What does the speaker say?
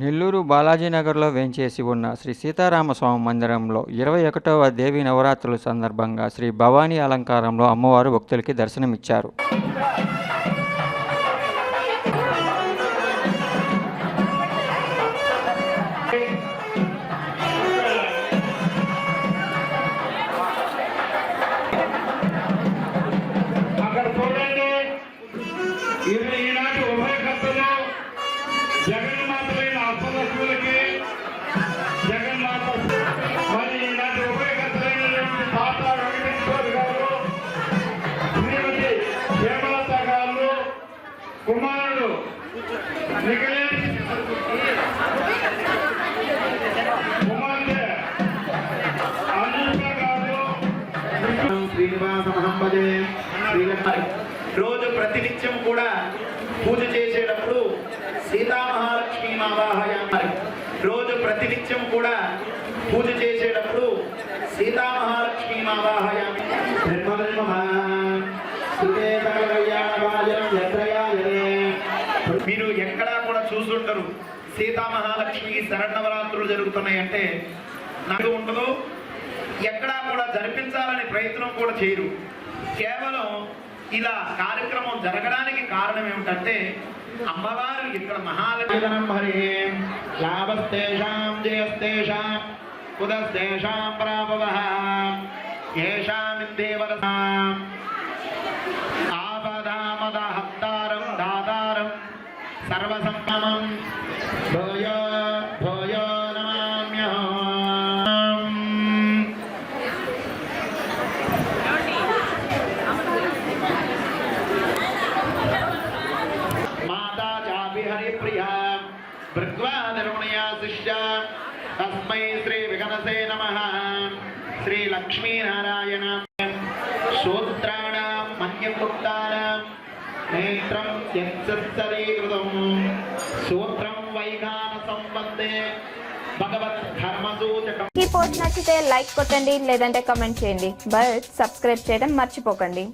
నెల్లూరు బాలాజీనగర్లో వేంచేసి ఉన్న శ్రీ సీతారామస్వామి మందిరంలో ఇరవై ఒకటవ దేవి నవరాత్రుల సందర్భంగా శ్రీ భవానీ అలంకారంలో అమ్మవారు భక్తులకి దర్శనమిచ్చారు. ఈనాటి కుమారుడు రోజు ప్రతినిత్యం కూడా పూజ చేసేటప్పుడు సీతామహాలక్ష్మి ఆవాహయామి రోజు ప్రతినిత్యం కూడా పూజ చేసేటప్పుడు సీతా మీరు ఎక్కడా కూడా చూసుంటారు సీతామహాలక్ష్మి శరణవరాత్రులు జరుగుతున్నాయంటే నాకు ఉండదు. ఎక్కడా కూడా జరిపించాలనే ప్రయత్నం కూడా చేయరు. కేవలం ఇలా కార్యక్రమం జరగడానికి కారణం ఏమిటంటే అమ్మవారు ఇక్కడ మహాలక్ష్మి లాభస్తేషాం జయస్తేషాం కుదస్తేషాం ప్రాభవ ఏషామిందేవరసాం माता चापि हरिप्रिया भृग्वादरुणया शिष्या। तस्मै श्रीविघनसे नमः। श्रीलक्ष्मीनारायण सूत्राणां मह्यमुक्ता నేత్రం యత్సరీకృతం సూత్రం వైఖాన సంబంధే ఈ పోస్ట్ నచ్చితే లైక్ కొట్టండి లేదంటే కమెంట్ చేయండి. బట్ సబ్స్క్రైబ్ చేయడం మర్చిపోకండి.